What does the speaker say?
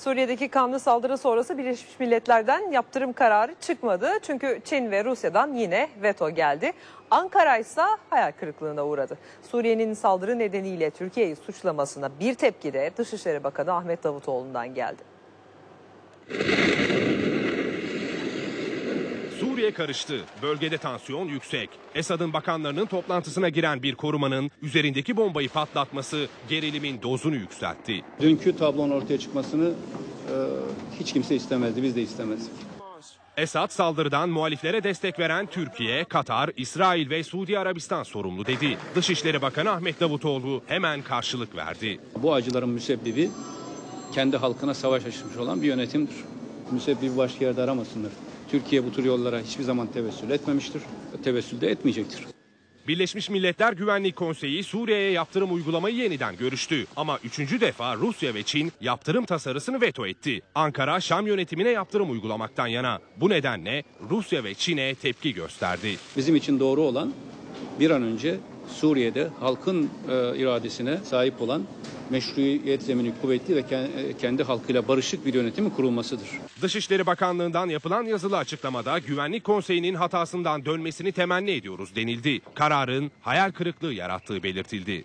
Suriye'deki kanlı saldırı sonrası Birleşmiş Milletler'den yaptırım kararı çıkmadı. Çünkü Çin ve Rusya'dan yine veto geldi. Ankara ise hayal kırıklığına uğradı. Suriye'nin saldırı nedeniyle Türkiye'yi suçlamasına bir tepki de Dışişleri Bakanı Ahmet Davutoğlu'ndan geldi. Suriye karıştı. Bölgede tansiyon yüksek. Esad'ın bakanlarının toplantısına giren bir korumanın üzerindeki bombayı patlatması gerilimin dozunu yükseltti. Dünkü tablonun ortaya çıkmasını e, hiç kimse istemezdi, biz de istemezdik. Esad saldırıdan muhaliflere destek veren Türkiye, Katar, İsrail ve Suudi Arabistan sorumlu dedi. Dışişleri Bakanı Ahmet Davutoğlu hemen karşılık verdi. Bu acıların müsebbibi kendi halkına savaş açmış olan bir yönetimdir. Müsebbibi başka yerde aramasınlar. Türkiye bu tür yollara hiçbir zaman tevessül etmemiştir. Tevessül de etmeyecektir. Birleşmiş Milletler Güvenlik Konseyi Suriye'ye yaptırım uygulamayı yeniden görüştü. Ama üçüncü defa Rusya ve Çin yaptırım tasarısını veto etti. Ankara, Şam yönetimine yaptırım uygulamaktan yana. Bu nedenle Rusya ve Çin'e tepki gösterdi. Bizim için doğru olan bir an önce Suriye'de halkın e, iradesine sahip olan meşruiyet zemini kuvvetli ve e, kendi halkıyla barışık bir yönetimin kurulmasıdır. Dışişleri Bakanlığı'ndan yapılan yazılı açıklamada Güvenlik Konseyi'nin hatasından dönmesini temenni ediyoruz denildi. Kararın hayal kırıklığı yarattığı belirtildi.